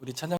우리 찬양